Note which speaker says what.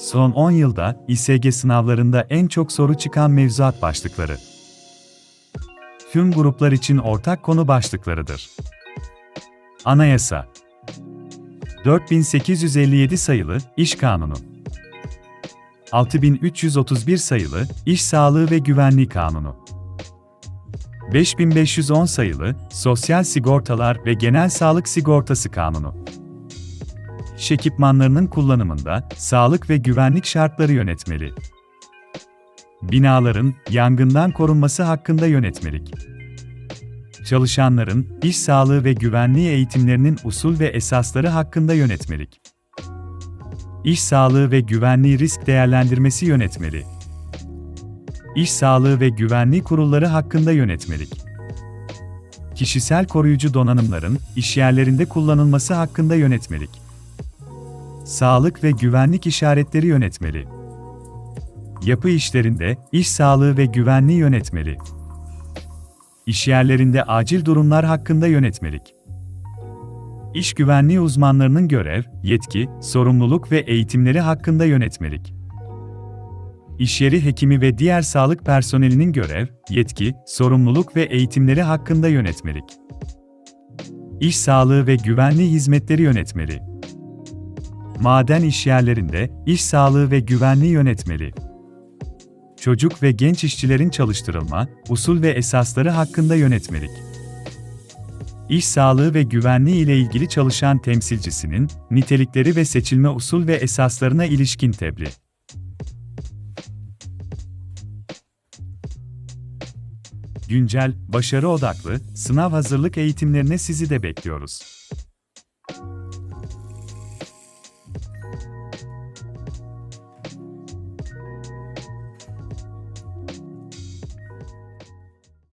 Speaker 1: Son 10 yılda İSG sınavlarında en çok soru çıkan mevzuat başlıkları. Tüm gruplar için ortak konu başlıklarıdır. Anayasa 4857 sayılı İş Kanunu 6331 sayılı İş Sağlığı ve Güvenliği Kanunu 5510 sayılı Sosyal Sigortalar ve Genel Sağlık Sigortası Kanunu İş ekipmanlarının kullanımında sağlık ve güvenlik şartları yönetmeli. Binaların yangından korunması hakkında yönetmelik. Çalışanların iş sağlığı ve güvenliği eğitimlerinin usul ve esasları hakkında yönetmelik. İş sağlığı ve güvenliği risk değerlendirmesi yönetmeli. İş sağlığı ve güvenliği kurulları hakkında yönetmelik. Kişisel koruyucu donanımların işyerlerinde kullanılması hakkında yönetmelik. Sağlık ve güvenlik işaretleri yönetmeli. Yapı işlerinde iş sağlığı ve güvenliği yönetmeli. İşyerlerinde acil durumlar hakkında yönetmelik. İş güvenliği uzmanlarının görev, yetki, sorumluluk ve eğitimleri hakkında yönetmelik. İşyeri hekimi ve diğer sağlık personelinin görev, yetki, sorumluluk ve eğitimleri hakkında yönetmelik. İş sağlığı ve güvenliği hizmetleri yönetmeli. Maden işyerlerinde iş sağlığı ve güvenliği yönetmeli. Çocuk ve genç işçilerin çalıştırılma, usul ve esasları hakkında yönetmelik. İş sağlığı ve güvenliği ile ilgili çalışan temsilcisinin nitelikleri ve seçilme usul ve esaslarına ilişkin tebliğ. Güncel, başarı odaklı sınav hazırlık eğitimlerine sizi de bekliyoruz.